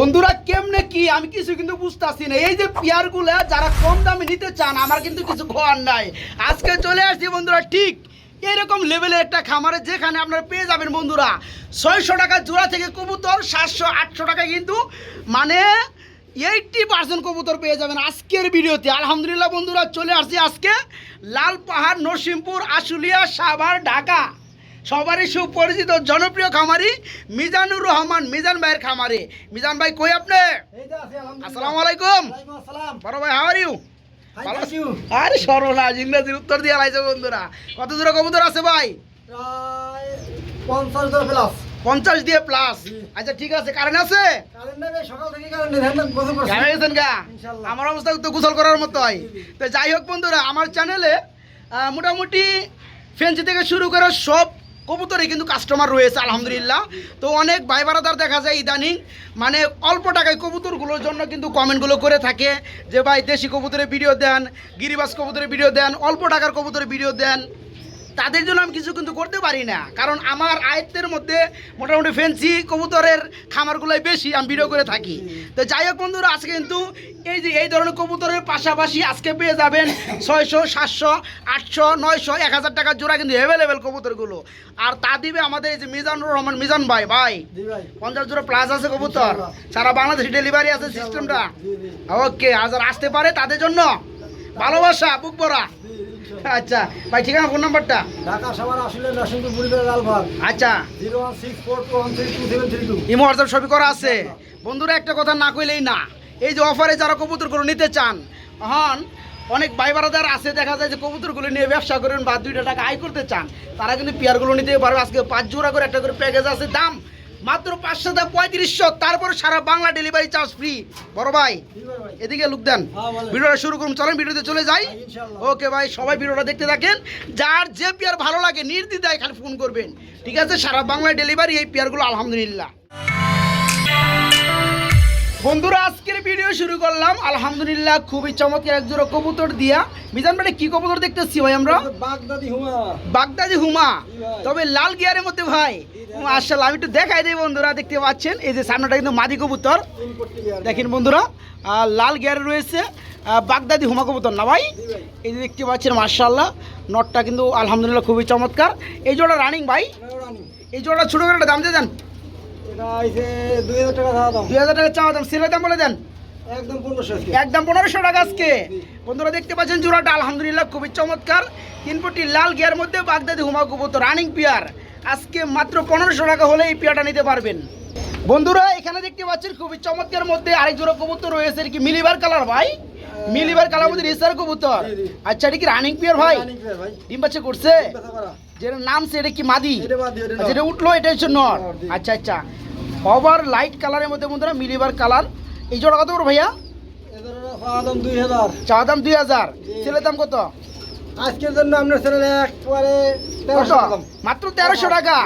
বন্ধুরা, কেমনে কি? আমি কিছু কিন্তু বুঝতেছি না। এই যে পেয়ারগুলো, যারা কম দামে নিতে চান, আমার কিন্তু কিছু খোয়ার নাই। আজকে চলে আসছি বন্ধুরা, ঠিক এরকম লেভেলের একটা খামারে যেখানে আপনারা পেয়ে যাবেন বন্ধুরা। ছয়শো টাকা জোড়া থেকে কবুতর, সাতশো, আটশো টাকা কিন্তু মানে এইটটি পার্সেন্ট কবুতর পেয়ে যাবেন আজকের ভিডিওতে। আলহামদুলিল্লাহ বন্ধুরা, চলে আসছি আজকে লাল পাহাড় নরসিংপুর, আশুলিয়া, সাভার, ঢাকা। সবারই সুপরিচিত জনপ্রিয় খামারি মিজানুর রহমান মিজান ভাইয়ের খামারে। মিজান ভাই কই আপনি? আসসালামু আলাইকুম। বড় ভাই হাওয়ার ইউ আরে সরলা ইংরেজির উত্তর দিয়ে লাইছে বন্ধুরা। কত দূরে কবুতর আছে ভাই? পঞ্চাশ দিয়ে প্লাস আচ্ছা ঠিক আছে কারেন্ট আছে? গেছেন গা? আমার অবস্থা তো গোসল করার মতো হয় তো যাই হোক বন্ধুরা আমার চ্যানেলে মোটামুটি ফেন্সি থেকে শুরু করে সব কবুতরে কিন্তু কাস্টমার রয়েছে, আলহামদুলিল্লাহ। তো অনেক ভাই বারাদার দেখা যায় ইদানিং মানে অল্প টাকায় কবুতরগুলোর জন্য কিন্তু কমেন্টগুলো করে থাকে যে, ভাই, দেশি কবুতরের ভিডিও দেন গিরিবাস কবুতরের ভিডিও দেন, অল্প টাকার কবুতরের ভিডিও দেন। তাদের জন্য আমি কিছু কিন্তু করতে পারি না। কারণ আমার আয়ত্তের মধ্যে মোটামুটি ফেন্সি কবুতরের খামারগুলোই বেশি আমি ভিডিও করে থাকি। তো যাই হোক বন্ধুরা আজকে কিন্তু এই যে এই ধরনের কবুতরের পাশাপাশি আজকে পেয়ে যাবেন ছয়শো সাতশো আটশো নয়শো এক হাজার টাকার জোড়া কিন্তু অ্যাভেলেবেল কবুতরগুলো। আর তা দিবে আমাদের এই যে মিজানুর রহমান মিজান ভাই ভাই। পঞ্চাশ জোড়া প্লাস আছে কবুতর। সারা বাংলাদেশে ডেলিভারি আছে সিস্টেমটা ওকে আজ আর আসতে পারে তাদের জন্য। ভালোবাসা বুক ভরা। আচ্ছা ভাই ঠিকানা ফোন নাম্বারটা? ঢাকা সবার আসলে নরসিংপুর পরিবার লালবাগ। আচ্ছা। Zero one six four two one three two seven three two. Imo WhatsApp সবই করা আছে। বন্ধুরা একটা কথা না কইলেই না। এই যে অফারে যারা কবুতরগুলো নিতে চান হন অনেক ভাই বারাদার আছে দেখা যায় যে কবুতরগুলো নিয়ে ব্যবসা করেন বা দুইটা টাকা আয় করতে চান তারা কিন্তু পেয়ারগুলো নিতে পারবে। আজকে পাঁচ জোড়া করে একটা করে প্যাকেজ আছে। দাম মাত্র পাঁচশো দাম পঁয়ত্রিশশো। তারপর সারা বাংলা ডেলিভারি চার্জ ফ্রি বড় ভাই এদিকে লুক দেন। হ্যাঁ, ভিডিওটা শুরু করুন। চলেন ভিডিওতে চলে যাই। হ্যাঁ, ওকে ভাই সবাই ভিডিওটা দেখতে থাকেন। যার যে পেয়ার ভালো লাগে নির্দ্বিধায় খালি ফোন করবেন। ঠিক আছে সারা বাংলা ডেলিভারি এই পেয়ারগুলো আলহামদুলিল্লাহ। বন্ধুরা আজকের ভিডিও শুরু করলাম। আলহামদুলিল্লাহ খুবই চমৎকার এক জোড়া কবুতর দিয়া। মিজান ভাই কি কবুতর দেখতেছি ভাই আমরা? বাগদাদি হুমা। বাগদাদি হুমা। তবে লাল গিয়ারের মধ্যে ভাই। মার্শাল আমি একটু দেখাই দিই বন্ধুরা দেখতে পাচ্ছেন? এই যে সামনেটা কিন্তু মাদি কবুতর। দেখেন বন্ধুরা লাল গিয়ারে রয়েছে বাগদাদি হুমা কবুতর না ভাই? এই যে দেখতে পাচ্ছেন মার্শাল্লাহ নটটা কিন্তু আলহামদুলিল্লাহ খুবই চমৎকার। এই জোড়া রানিং ভাই। এই জোড়া ছোটো করে দাম দিয়ে দেন। দুই হাজার টাকা দাম দাম। দুই হাজার টাকা চাওয়া দাম। সেলের দাম বলে দেন? একদম পনেরোশো আজকে। টাকা আজকে। বন্ধুরা দেখতে পাচ্ছেন জোড়াটা আলহামদুলিল্লাহ খুবই চমৎকার। তিন ফুটি লাল গিয়ার মধ্যে বাগদাদি হুমা কবুতর রানিং পিয়ার আজকে মাত্র পনেরোশো টাকা হলে এই নিতে পারবেন। বন্ধুরা এখানে দেখতে পাচ্ছেন খুবই চমৎকার মধ্যে আরেক জোড়া কবুতর রয়েছে। কি মিলিবার কালার ভাই? মিলিবার কালার মধ্যে রেসার কবুতর। আচ্ছা এটা কি রানিং পিয়ার ভাই। ডিম বাচ্চা করছে। যেটা নাম সে এটা কি মাদি? এটা আচ্ছা, যেটা উঠল এটা হচ্ছে নর। আচ্ছা আচ্ছা। ওভার লাইট কালারের মধ্যে বন্ধুরা মিলিবার কালার। এই জোড়া কত বড় ভাইয়া। চা দাম দুই হাজার। ছেলের দাম কত? আজকের জন্য আপনার চ্যানেলে একবারে মাত্র তেরোশো টাকা।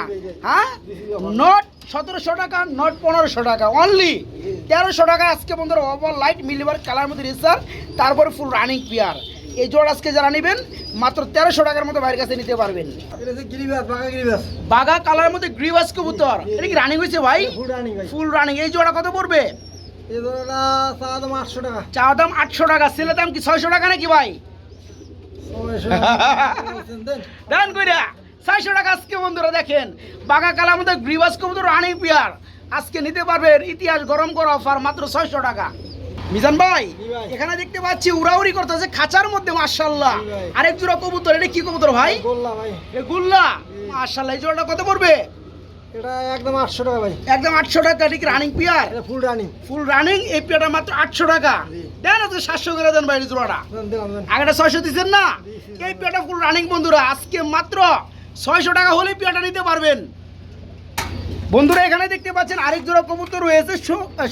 হ্যাঁ? নট সতেরোশো টাকা নট পনেরোশো টাকা অনলি তেরোশো টাকা আজকে বন্ধুরা ওভার লাইট মিলিবার কালার মধ্যে রিসার তারপরে ফুল রানিং পিয়ার এই জোড় আজকে যারা নেবেন মাত্র তেরোশো টাকার মতো বাইরের কাছে নিতে পারবেন। বাঘা কালার মধ্যে গ্রিবাস কবুতর। এটা কি রানিং হয়েছে ভাই? ফুল রানিং এই জোড়া কত পড়বে। চা দাম আটশো টাকা। ছেলের দাম কি ছয়শো টাকা নাকি ভাই? দেন। কইরা। ছয়শো টাকা আজকে বন্ধুরা দেখেন। বাগা কালার মধ্যে গ্রিবাস কবুতর রানিং পিয়ার আজকে নিতে পারবেন ইতিহাস গরম করা অফার মাত্র ছয়শো টাকা। মিজান ভাই এখানে দেখতে পাচ্ছি উড়াউড়ি করতেছে খাঁচার মধ্যে মার্শাল্লাহ আরেক জোড়া কবুতর এটা কি কবুতর ভাই? গুল্লা এই জোড়াটা কত পড়বে? এটা একদম আটশো টাকা ভাই। একদম আটশো টাকা ঠিক রানিং পিয়ার এটা ফুল রানি ফুল রানিং এই পিয়ারটা মাত্র আটশো টাকা। দেন করে দেন ভাই জোড়াটা। আগেটা না? এই পেয়াটা ফুল রানিং বন্ধুরা আজকে মাত্র ছয়শো টাকা হলেই পেয়াটা নিতে পারবেন। বন্ধুরা এখানে দেখতে পাচ্ছেন আরেক জোড়া কবুতর রয়েছে।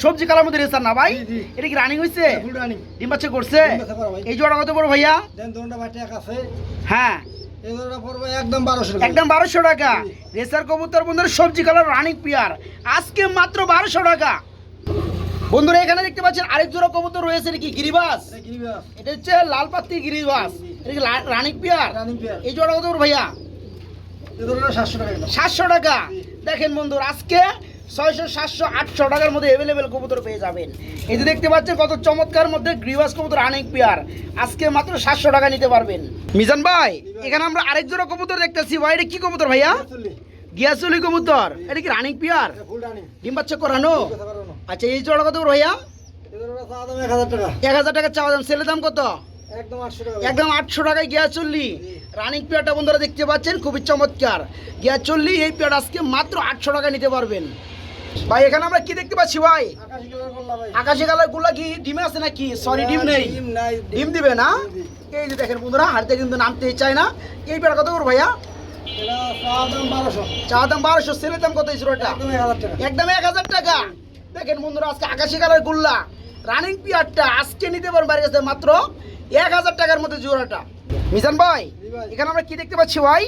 সবজি কালার মধ্যে রেসার না ভাই। এটা কি রানিং হয়েছে ফুল রানি। ডিম বাচ্চা করছে। এই জোড়া কত বড় ভাইয়া? হ্যাঁ। একদম বারোশো টাকা। একদম বারোশো টাকা। রেসার কবুতর বন্ধুরা সবজি কালার রানিং পিয়ার। আজকে মাত্র বারোশো টাকা। বন্ধুরা এখানে দেখতে পাচ্ছেন আরেক জোড়া কবুতর রয়েছে। এটা কি গিরিবাস? এটা গিরিবাস, এটা হচ্ছে লাল পাত্তি গিরিবাস এটা কি রানিং পিয়ার। এই জোড়া কত বড় ভাইয়া? সাতশো টাকা সাতশো টাকা। দেখেন বন্ধুরা আজকে ছয়শো সাতশো আটশো টাকার মধ্যে অ্যাভেলেবেল কবুতর পেয়ে যাবেন। এই যে দেখতে পাচ্ছেন কত চমৎকার মধ্যে গ্রিবাস কবুতর অনেক পেয়ার আজকে মাত্র সাতশো টাকা নিতে পারবেন। মিজান ভাই এখানে আমরা আরেক জোড়া কবুতর দেখতেছি। ভাই এটা কি কবুতর ভাইয়া? গিয়াসুলি। কবুতর। এটা কি রানিং পেয়ার ডিম বাচ্চা করানো? আচ্ছা এই জোড়া কত ভাইয়া? এক হাজার টাকা। চাওয়া দাম। ছেলে দাম কত? একদম আটশো টাকায় গিয়া চল্লি। রানিং পেয়ারটা বন্ধুরা দেখতে পাচ্ছেন খুবই চমৎকার। গিয়া চল্লি এই পেয়ার আজকে মাত্র আটশো টাকা নিতে পারবেন। ভাই এখানে আমরা কি দেখতে পাচ্ছি ভাই? আকাশি কালারগুলা কি ডিমে আছে নাকি? সরি ডিম নেই। ডিম দিবে না? এই যে দেখেন বন্ধুরা হাড়তে কিন্তু নামতেই চায় না। এই পেয়ার কত করব ভাইয়া? চা দাম বারোশো। চা দাম কত এই একদম এক হাজার টাকা। একদম এক হাজার টাকা। দেখেন বন্ধুরা আজকে আকাশি কালার গুল্লা। রানিং পিয়ারটা আজকে নিতে পারবেন বাড়ির কাছে মাত্র এক হাজার টাকার মধ্যে জোড়াটা। মিজান ভাই এখানে আমরা কি দেখতে পাচ্ছি ভাই?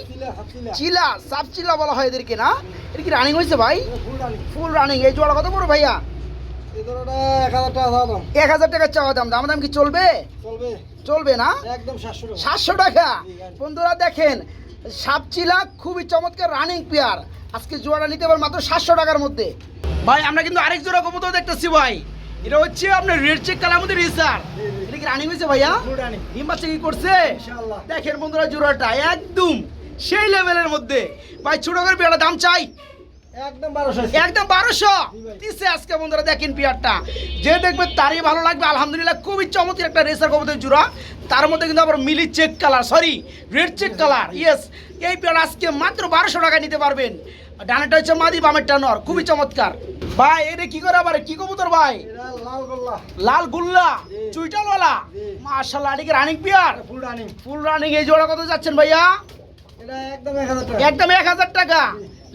চিলা হাফ চিলা। বলা হয় এদেরকে না? এটা কি রানিং হয়েছে ভাই? ফুল রানিং এই জোড়া কত বড় ভাইয়া? এক হাজার টাকা চা দাম। এক হাজার টাকা চাওয়া দাম। দাম দাম কি চলবে? চলবে। চলবে না? একদম সাতশো টাকা। বন্ধুরা দেখেন সাপচিলা খুবই চমৎকার রানিং পেয়ার আজকে জোড়াটা নিতে পারেন মাত্র সাতশো টাকার মধ্যে। ভাই আমরা কিন্তু আরেক জোড়া কবুতর দেখতেছি ভাই। এটা হচ্ছে আপনার রেড চেক কালার মধ্যে রিসার। কি রানিং হয়েছে ভাইয়া? ডিম বাচ্চা কি করছে? দেখেন বন্ধুরা জোড়াটা একদম সেই লেভেলের মধ্যে। ভাই ছোট করে পেয়ারটা দাম চাই? একদম বারোশো। দিচ্ছে আজকে বন্ধুরা দেখেন পেয়ারটা। যে দেখবে তারই ভালো লাগবে। আলহামদুলিল্লাহ খুবই চমৎকার একটা রেসার কবুতর জোড়া। তার মধ্যে কিন্তু আবার মিলি check colour sorry red check colour yes এই পেয়ার আজকে মাত্র বারোশো টাকা নিতে পারবেন। ডানেটা হচ্ছে মাদি বামেরটা নর। খুবই চমৎকার। ভাই এটা কি করে আবার? কি কবুতর ভাই? লাল গোল্লা। চুইটালওয়ালা? জি। মাশাল্লাহ এদিকে রানিং পেয়ার এটা ফুল রানিং ফুল রানিং এই জোড়া কত যাচ্ছেন ভাইয়া? একদম এক হাজার টাকা।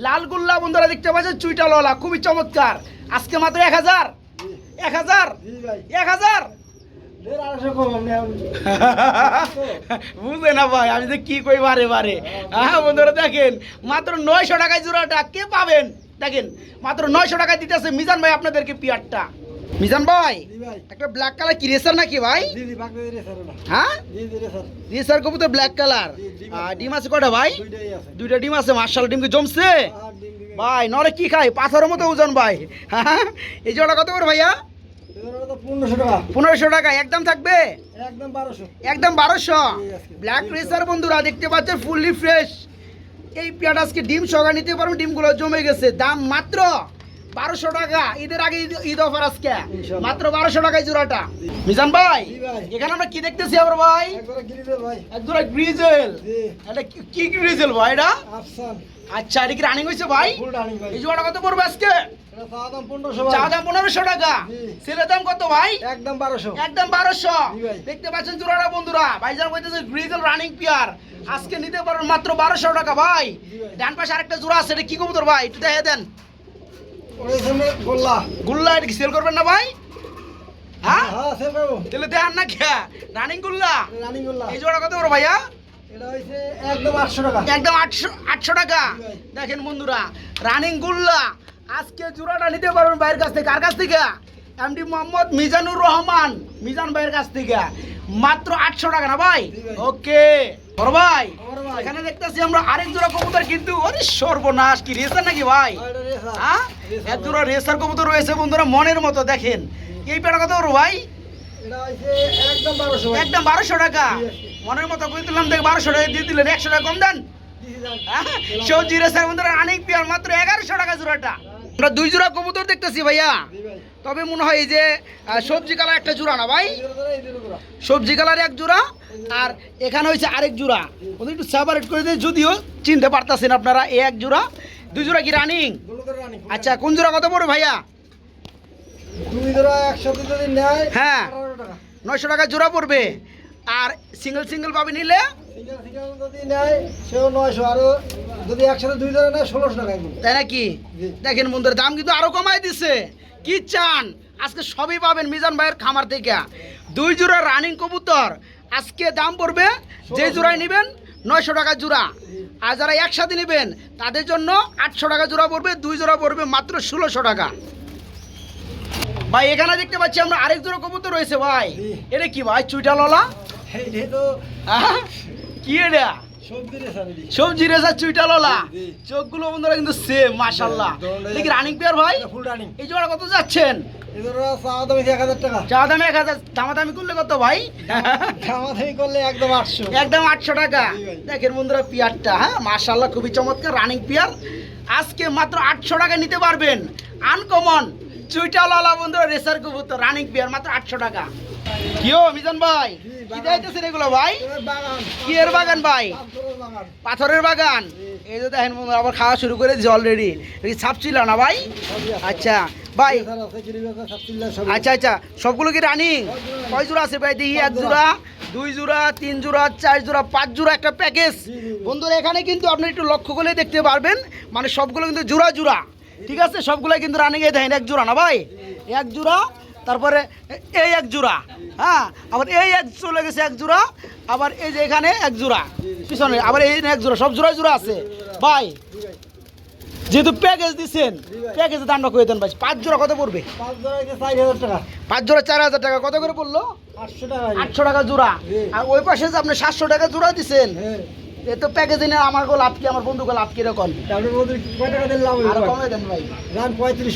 লাল গুল্লা বন্ধুরা দেখতে পাচ্ছেন? চুইটালওয়ালা খুবই চমৎকার। আজকে মাত্র এক হাজার। এক হাজার। ভাই। এক হাজার। বুঝে না ভাই আমি যে কি কই বারে। বারে হ্যাঁ বন্ধুরা দেখেন মাত্র নয়শো টাকায় জোড়াটা কে পাবেন? দেখেন মাত্র নয়শো টাকায় দিতেছে। মিজান ভাই আপনাদেরকে পিয়ারটা। মিজান ভাই একটা ব্ল্যাক কালার কি রেসার নাকি ভাই? হ্যাঁ? রেসার কবুতর ব্ল্যাক কালার ডিম আছে। কটা ভাই? দুইটা ডিম আছে মার্শাল ডিম কি জমছে ভাই নরে কি খাই পাথরের মতো ওজন ভাই। হ্যাঁ? এই জোড়া কত করে ভাইয়া? পনেরোশো টাকা। পনেরোশো টাকা একদম থাকবে? একদম বারোশো। একদম বারোশো। ব্ল্যাক রেসার বন্ধুরা দেখতে পাচ্ছেন ফুললি ফ্রেশ এই পেঁয়াজ আজকে ডিম সগা নিতে পারব ডিমগুলো জমে গেছে। দাম মাত্র বারোশো টাকা। ঈদের আগে ঈদ- অফার আজকে। মাত্র বারোশো টাকায় জোড়াটা। মিজান ভাই এখানে আমরা কি দেখতেছি আবার ভাই? একদম এক জোড়া গ্রিজেল এটা কি- কি গ্রিজেল ভাই এটা? আফসান। আচ্ছা এটা কি রানিং হয়েছে ভাই? ভাই। এই জোড়া কত পড়বে আজকে? চা দাম পনেরোশো ভাই। টাকা। ছেলের দাম কত ভাই? একদম বারোশো। একদম বারোশো। দেখতে পাচ্ছেন জোড়াটা বন্ধুরা। গ্রিজেল রানিং পিয়ার আজকে নিতে পারেন মাত্র বারোশো টাকা ভাই। ডান পাশে আরেকটা জোড়া আছে এটা কি কবুতর ভাই? একটু দেখে দেন। গোল্লা। গুল্লা এটা কি সেল করবেন না ভাই? হ্যাঁ? হ্যাঁ তাহলে দেন না খেয়া রানিং গুল্লা? রানিং গোল্লা। এই জোড়া কত বড় ভাইয়া? একদম আটশো টাকা। আটশো আটশো টাকা। দেখেন বন্ধুরা রানিং গুল্লা। আজকে জোড়াটা নিতে পারবেন ভাইয়ের কাছ থেকে। কার কাছ থেকে? এমডি মোহাম্মদ মিজানুর রহমান। মিজান ভাইয়ের কাছ থেকে। মাত্র আটশো টাকা না ভাই? ওকে। বড় ভাই এখানে দেখতেছি আমরা আরেক জোড়া কবুতর কিন্তু আরে সর্বনাশ কি রেসার নাকি ভাই। হ্যাঁ? এক জোড়া রেসার কবুতর রয়েছে বন্ধুরা মনের মতো দেখেন। এই পেটা কত ভাই? একদম বারোশো একদম বারোশো টাকা। মনের মতো করে দিলাম দেখ বারোশো টাকা দিয়ে দিলেন একশো টাকা কম দেন। হ্যাঁ, সবজি রেসার বন্ধুরা অনেক পেয়ার মাত্র এগারোশো টাকা জোড়াটা আমরা দুই জোড়া কবুতর দেখতেছি ভাইয়া তবে মনে হয় এই যে সবজি কালার একটা জোড়া না ভাই। সবজি কালার এক জোড়া আর এখানে হয়েছে আরেক জোড়া ওদের একটু সেপারেট করে দিয়ে যদিও চিনতে পারতাছেন আপনারা এই এক জোড়া দুই জোড়া কি রানিং। আচ্ছা কোন জোড়া কত পড়বে ভাইয়া দুই যদি নেয় হ্যাঁ। নয়শো টাকা জোড়া পড়বে আর সিঙ্গেল সিঙ্গেল পাবে নিলে? তাই নাকি? দেখেন বন্ধুরা দাম কিন্তু আরও কমায় দিছে। কি চান? আজকে সবই পাবেন মিজান ভাইয়ের খামার থেকে। দুই জোড়া রানিং কবুতর। আজকে দাম পড়বে যে জোড়ায় নেবেন নয়শো টাকা জোড়া। আর যারা একসাথে নেবেন তাদের জন্য আটশো টাকা জোড়া পড়বে দুই জোড়া পড়বে মাত্র ষোলোশো টাকা। ভাই এখানে দেখতে পাচ্ছি আমরা আরেক জোড়া কবুতর রয়েছে ভাই। এটা কি ভাই? তো আহা, কি এটা? সবজি রেসা। চোখগুলো বন্ধুরা কিন্তু সেম মাশাল্লাহ দেখি রানিং পেয়ার ভাই। ফুল রানিং এই জোড়া কত যাচ্ছেন? এক হাজার টাকা। চা দামে এক হাজার দামাদামি করলে কত ভাই? দামাদামি করলে একদম আটশো। একদম আটশো টাকা। দেখেন বন্ধুরা পিয়ারটা হ্যাঁ মার্শাল্লাহ খুবই চমৎকার রানিং পিয়ার আজকে মাত্র আটশো টাকা নিতে পারবেন। আনকমন চুইটাওয়ালা বন্ধুরা রেসার কবুতর রানিং পিয়ার মাত্র আটশো টাকা। কিও মিজান ভাই? জি, কি যাইতেছেন এগুলো ভাই? কি এর বাগান ভাই? পাথরের বাগান। এই যে দেখেন আবার খাওয়া শুরু করে দিয়েছে অলরেডি ছাপ ছিল না ভাই? আচ্ছা ভাই। আচ্ছা আচ্ছা সবগুলো কি রানিং কয় জোড়া আছে ভাই? দেখি এক জোড়া দুই জোড়া তিন জোড়া চার জোড়া পাঁচ জোড়া একটা প্যাকেজ। বন্ধুরা এখানে কিন্তু আপনি একটু লক্ষ্য করলে দেখতে পারবেন মানে সবগুলো কিন্তু জোড়া জোড়া। ঠিক আছে? সবগুলো কিন্তু রানিং দেখেন এক জোড়া না ভাই? এক জোড়া তারপরে এই এক জোড়া হ্যাঁ? আবার এই এক চলে গেছে এক জোড়া আবার এই যে এখানে এক জোড়া পিছনে আবার এই এক জোড়া সব জোড়া জোড়া আছে। ভাই যেহেতু প্যাকেজ দিচ্ছেন। প্যাকেজের দামটা করে দেন ভাই? পাঁচ জোড়া কত পড়বে? পাঁচ জোড়া চার হাজার টাকা। পাঁচ জোড়া চার হাজার টাকা কত করে পড়ল? আটশো টাকা আটশো টাকা জোড়া। আর ওই পাশে যে আপনি সাতশো টাকা জোড়া দিচ্ছেন হ্যাঁ। এ তো প্যাকেজে নিয়ে আমার গো লাভ কি আমার লাভ তারপরে কয় টাকা আরও কমে দেন ভাই।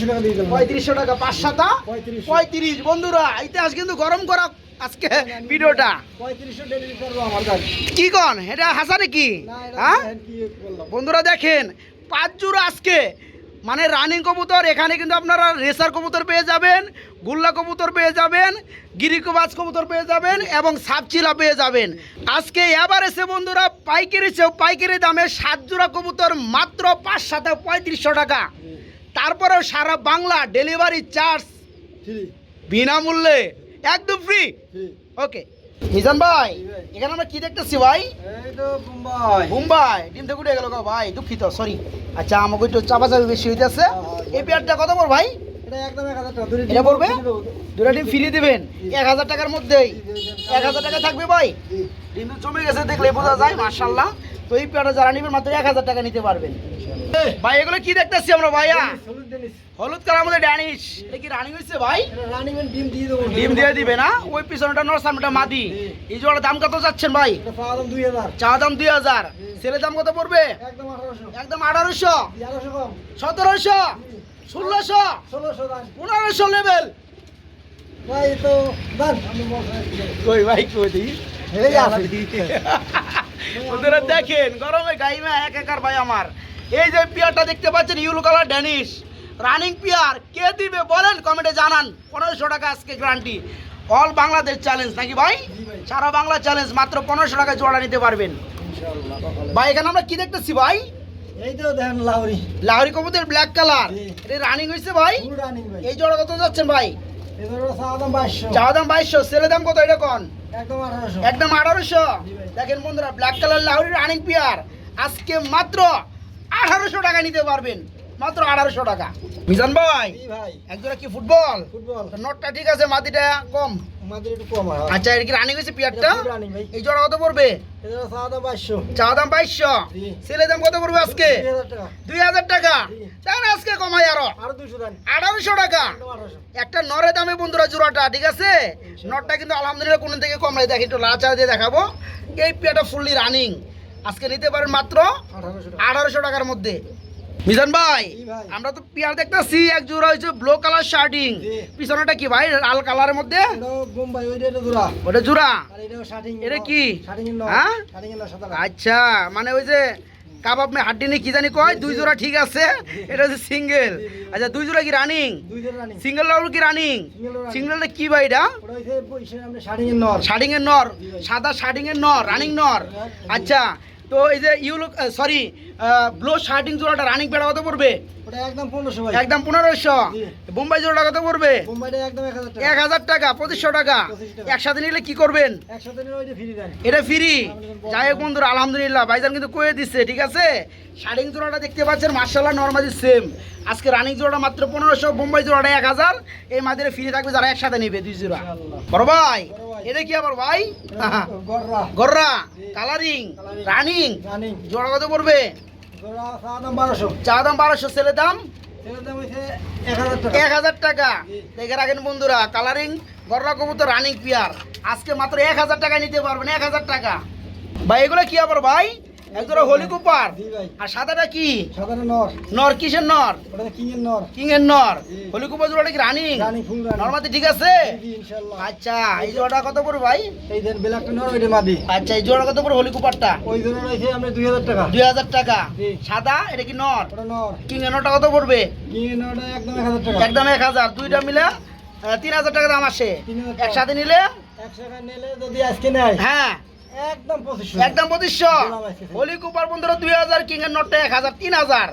টাকা দিয়ে টাকা। পঁয়ত্রিশ বন্ধুরা ইতিহাস কিন্তু গরম করা আজকে ভিডিওটা। কি কন এটা হাসা নাকি হ্যাঁ? বন্ধুরা দেখেন পাঁচ জোড়া আজকে মানে রানিং কবুতর এখানে কিন্তু আপনারা রেসার কবুতর পেয়ে যাবেন গুল্লা কবুতর পেয়ে যাবেন গিরিকবাজ কবুতর পেয়ে যাবেন এবং সাপচিলা পেয়ে যাবেন। আজকে এবার এসে বন্ধুরা পাইকারি চেয়েও পাইকারি দামে সাত জোড়া কবুতর মাত্র পাঁচ সাথে পঁয়ত্রিশশো টাকা। তারপরেও সারা বাংলা ডেলিভারি চার্জ বিনামূল্যে একদম ফ্রি ওকে মিজান ভাই এখানে আমরা কি দেখতেছি ভাই? তো মুম্বাই। ডিম থেকে উঠে গেল গো ভাই দুঃখিত সরি আচ্ছা আমাকে একটু চাপাচাপি বেশি হইতেছে। এই পেয়ারটা কত পড় ভাই? এটা একদম এক হাজার টাকা দুটো এটা পড়বে? দুটা ডিম ফিরিয়ে দিবেন? এক হাজার টাকার মধ্যেই। এক হাজার টাকা থাকবে ভাই। ডিম তো জমে গেছে দেখলে বোঝা যায় মার্শাল্লাহ তো এই পেয়ারটা যারা নেবেন মাত্র এক হাজার টাকা নিতে পারবেন। ভাই এগুলো কি দেখতেছি আমরা ভাইয়া? হলুদ কালার মধ্যে ড্যানিশ এটা কি রানিং হয়েছে ভাই? রানিং এর ডিম দিয়ে দেবো। ডিম দিয়ে দিবে না? ওই পিছনটা নর সামনেটা মাদি। এই জোড়ার দাম কত যাচ্ছেন ভাই? দাম দুই হাজার। চা দাম দুই হাজার। ছেলের দাম কত পড়বে? একদম আঠারোশো। একদম আঠারোশো। সতেরোশো। ষোলোশো। ষোলোশো পনেরোশো লেভেল ভাই তো কই ভাই কই দিই ওদের দেখেন গরমে গাইমা এক একার ভাই আমার। এই যে পিয়ারটা দেখতে পাচ্ছেন yellow colour Danish running pair কে দিবে বলেন কমেন্টে জানান। পনেরোশো টাকা আজকে গ্যারান্টি অল বাংলাদেশ চ্যালেঞ্জ নাকি ভাই? সারা বাংলা চ্যালেঞ্জ মাত্র পনেরোশো টাকা জোড়া নিতে পারবেন। ভাই এখানে আমরা কি দেখতেছি ভাই? এই তো দেখেন লাহরি কবুতের ব্ল্যাক কালার। এটা রানিং হয়েছে ভাই? এই জোড়া কত যাচ্ছেন ভাই? চাওয়া দাম বাইশশো। দাম কত একদম আঠারোশো। দেখেন বন্ধুরা ব্ল্যাক কালার রানিং পিয়ার আজকে মাত্র আঠারোশো টাকা নিতে পারবেন। মাত্র আঠারোশো টাকা। মিজান ভাই ভাই। একজোড়া কি ফুটবল? ফুটবল। নটটা ঠিক আছে মাটিটা কম। আচ্ছা কি রানিং হয়েছে পিয়ারটা। এই জোড়া কত পড়বে? চা দাম বাইশশো। ছেলে দাম কত পড়বে আজকে? দুই হাজার টাকা। তাহলে আজকে কমাই আরও। আঠারোশো টাকা। একটা নরে দামে বন্ধুরা জোড়াটা ঠিক আছে? নটটা কিন্তু আলহামদুলিল্লাহ কোন থেকে কম নাই। দেখি একটু লাচার দিয়ে দেখাবো। এই পেয়াটা ফুললি রানিং আজকে নিতে পারেন মাত্র আঠারোশো টাকার মধ্যে। মিজান ভাই আমরা তো পেয়ার দেখতেছি এক জোড়া হয়েছে ব্লু কালার শার্টিং পিছনেটা কি ভাই লাল কালারের মধ্যে? ওটা জোড়া। এটা কি? হ্যাঁ? আচ্ছা মানে ওই যে কাবাব মে হাড্ডি নেই কি জানি কয় দুই জোড়া ঠিক আছে এটা হচ্ছে সিঙ্গেল আচ্ছা দুই জোড়া কি রানিং সিঙ্গেল লাউড কি রানিং সিঙ্গেলটা কি ভাই এটা? নর। শার্টিং এর নর সাদা শার্টিং এর নর রানিং নর। আচ্ছা তো এই যে ইউলো সরি ব্লু শার্টিং জোড়াটা রানিং পেড়া কত পড়বে? একদম পনেরোশো একদম পনেরোশো। বোম্বাই জোড়াটা কত পড়বে? এক হাজার টাকা। পঁচিশশো টাকা। একসাথে নিলে কি করবেন? এটা ফ্রি যাই হোক বন্ধুরা আলহামদুলিল্লাহ ভাইজান কিন্তু কয়ে দিচ্ছে ঠিক আছে? শার্টিং জোড়াটা দেখতে পাচ্ছেন মার্শাল্লাহ নর্মালি সেম আজকে রানিং জোড়াটা মাত্র পনেরোশো বোম্বাই জোড়াটা এক হাজার। এই মাঝে ফ্রি থাকবে যারা একসাথে নেবে দুই জোড়া। বড় ভাই। এটা কি আবার ভাই গররা। গররা। কালারিং রানিং জোড়া কত পড়বে? চা দাম বারোশো। ছেলে দাম? এক হাজার টাকা। দেখে রাখেন বন্ধুরা কালারিং গররা কবুতর রানিং পিয়ার আজকে মাত্র এক হাজার টাকা নিতে পারবেন এক হাজার টাকা। ভাই এগুলো কি আবার ভাই এক জোড়া হলি কুপার আর সাদাটা কি? সাধারণ নর। নর কিসের নর? ওটা কিং এর নর। কিং এর নর। হলি কুপার জোড়াটা কি রানিং? রানি ফুল রানি। নর্মাদি ঠিক আছে? ইনশাআল্লাহ। আচ্ছা এই জোড়াটা কত পড়বে ভাই? এই দেন ব্ল্যাকটা নর ওইটা মাদি আচ্ছা এই জোড়া কত পড়বে হলি কুপারটা? ওই জন্য রয়েছে আমরা দুই হাজার টাকা। দুই হাজার টাকা। সাদা এটা কি নর? ওটা নর। কিং এর নরটা কত পড়বে? কিং এর নরটা একদম এক হাজার টাকা। একদম দুইটা মিলে তিন হাজার টাকা দাম আসে। একসাথে নিলে? টাকা নিলে যদি আজকে নেয়। হ্যাঁ। একদম পঁচিশশো। হলি কুপার বন্ধুরা দুই হাজার কিং এর নোটটা এক হাজার তিন হাজার।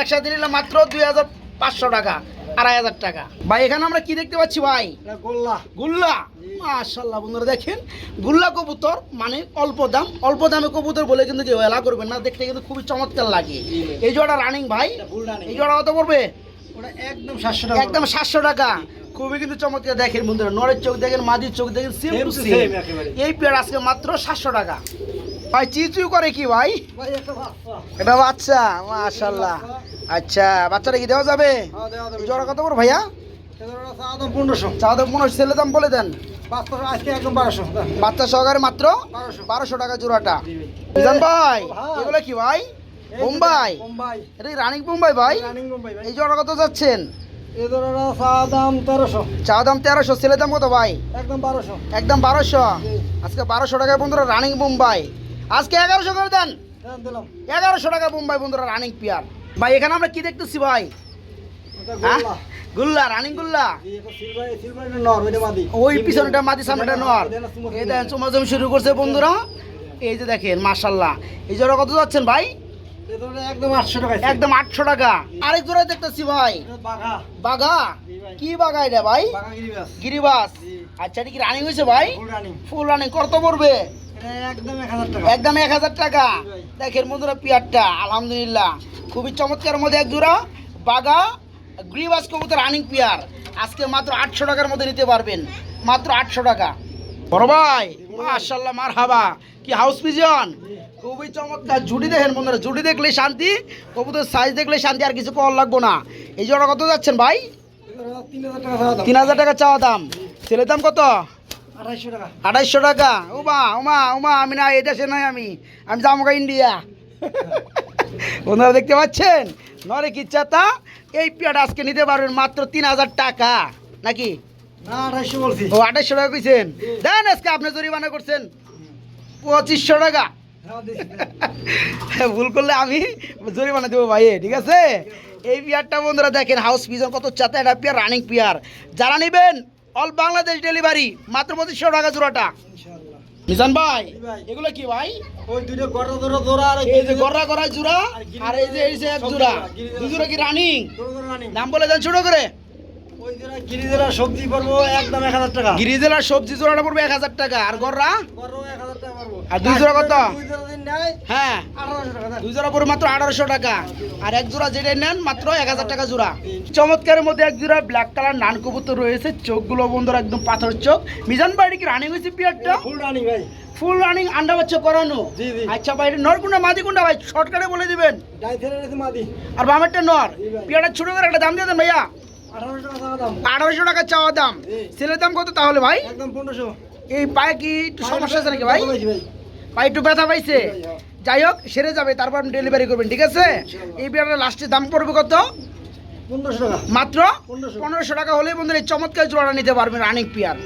একসাথে নিলে মাত্র দুই হাজার পাঁচশো টাকা আড়াই হাজার টাকা। ভাই এখানে আমরা কি দেখতে পাচ্ছি ভাই? গোল্লা। গুল্লা। মাশাল্লাহ বন্ধুরা দেখেন গুল্লা কবুতর মানে অল্প দাম অল্প দামে কবুতর বলে কিন্তু কেউ এলা করবেন না দেখতে কিন্তু খুবই চমৎকার লাগে। এই জোড়া রানিং ভাই? এই জোড়া কত পড়বে? ওটা একদম সাতশো টাকা একদম সাতশো টাকা। খুবই কিন্তু চমৎকার। দেখেন বন্ধুরা নরের চোখ দেখেন মাদির চোখ দেখেন সেম টু সেম এই পেয়ার আজকে মাত্র সাতশো টাকা। ভাই চিচু করে কি ভাই? ভাই একটা বাচ্চা এটা বাচ্চা মাশাল্লাহ আচ্ছা বাচ্চাটা কি দেওয়া যাবে? হ্যাঁ দেওয়া যাবে। জোড়া কত পড়বে ভাইয়া? পনেরোশো। ছেলে দাম বলে দেন। বাচ্চা বারোশো। বাচ্চা সহকারে মাত্র বারোশো। টাকা জোড়াটা। ভাই। হ্যাঁ। এগুলো কি ভাই? এই বোম্বাই? এটা রানিং বোম্বাই ভাই? রানিং বোম্বাই ভাই। এই জোড়া কত যাচ্ছেন? চা দাম তেরোশো। দাম কত ভাই? একদম বারোশো। একদম বারোশো? আজকে বারোশো টাকায় বন্ধুরা রানিং বোম্বাই আজকে এগারোশো করে দেন? হ্যাঁ, এগারোশো টাকা বোম্বাই বন্ধুরা রানিং পিয়ার। ভাই এখানে আমরা কি দেখতেছি ভাই? গোল্লা। রানিং গুল্লা ওই পিছনটা মাটি সামনেটা নর। এটা এই দেখেন চুমাচুমি শুরু করছে বন্ধুরা। এই যে দেখেন মাশাল্লাহ এই জোড়া কত যাচ্ছেন ভাই? একদম আটশো টাকা একদম আটশো টাকা। আরেক জোড়া দেখতেছি ভাই। বাঘা। কি বাঘা এটা ভাই? গিরিবাস। আচ্ছা এটা কি রানিং হয়েছে ভাই? ফুল রানিং ফুল কত পড়বে? একদম এক হাজার টাকা। একদম এক হাজার টাকা। দেখেন বন্ধুরা পিয়ারটা আলহামদুলিল্লাহ। খুবই চমৎকার মধ্যে এক জোড়া বাঘা গ্রিবাস কবুতর রানিং পিয়ার। আজকে মাত্র আটশো টাকার মধ্যে নিতে পারবেন। মাত্র আটশো টাকা। বড় ভাই মাশাল্লাহ মার হাবা কি হাউস পিজন খুবই চমৎকার। জুটি দেখেন বন্ধুরা জুটি দেখলে শান্তি কবুতর সাইজ দেখলে শান্তি আর কিছু কল লাগবো না। এই জন্য কত যাচ্ছেন ভাই? তিন হাজার টাকা চাওয়া দাম। ছেলের দাম কত? আড়াইশো টাকা। উমা উমা উমা আমি না এই দেশে নয় আমি। আমি যাব ইন্ডিয়া। বন্ধুরা দেখতে পাচ্ছেন? নরে কি চাতা? এই পেয়াটা আজকে নিতে পারবেন মাত্র তিন হাজার টাকা। নাকি? ও আঠাইশশো টাকা কইছেন। দেন আজকে আপনি জরিমানা করছেন। পঁচিশশো টাকা। ভুল করলে আমি জরিমানা দেবো ভাই ঠিক আছে? এই পিয়ারটা বন্ধুরা দেখেন হাউস পিজন কত চাতা এটা পিয়ার রানিং পিয়ার। যারা নেবেন অল বাংলাদেশ ডেলিভারি মাত্র পঁচিশশো টাকা জোড়াটা। মিজান ভাই এগুলো কি ভাই? ওই দুইটা গড়া ধরা ধরা আর এই যে গররা গররা জোড়া আর এই যে এই যে এক জোড়া। দুই জোড়া কি রানিং নাম বলে দেন ছোট করে। ওই জোড়া গিরিজেরা সবজি পারব একদম এক হাজার টাকা। গিরিজেলার সবজি জোড়াটা পড়বে এক হাজার টাকা। আর গররা গড়ও এক আর দুই জোড়া কত? হ্যাঁ। আঠারোশো টাকা। দেন। দুই জোড়া পড়বে মাত্র আঠারোশো টাকা। আর এক জোড়া যেটা নেন মাত্র এক হাজার টাকা জোড়া। চমৎকারের মধ্যে এক জোড়া ব্ল্যাক কালার নান কবুতর রয়েছে। চোখগুলো বন্ধুরা একদম পাথর চোখ। মিজান বাড়ি কি রানিং হয়েছে পিয়ারটা ফুল রানিং ভাই। ফুল রানিং আন্ডা বাচ্চা করানো। আচ্ছা ভাই নরকুন্ডা মাদি কুন্ডা ভাই? শর্টকাটে বলে দিবেন। মাদি। আর বামেরটা নর। পিয়ারটা ছোট করে একটা দাম দিয়ে দেন ভাইয়া। আঠারোশো টাকা চাওয়া দাম। ছেলের দাম কত তাহলে ভাই? একদম পনেরোশো। এই পায়ে কি একটু সমস্যা আছে নাকি ভাই? পায়ে একটু ব্যথা পাইছে? যাই হোক সেরে যাবে তারপর আপনি ডেলিভারি করবেন ঠিক আছে? এই বিড়ালের লাস্টের দাম পড়বে কত? মাত্র পনেরোশো। পনেরোশো টাকা হলে বন্ধুরা এই চমৎকার জোড়াটা নিতে পারবেন রানিক পিয়ার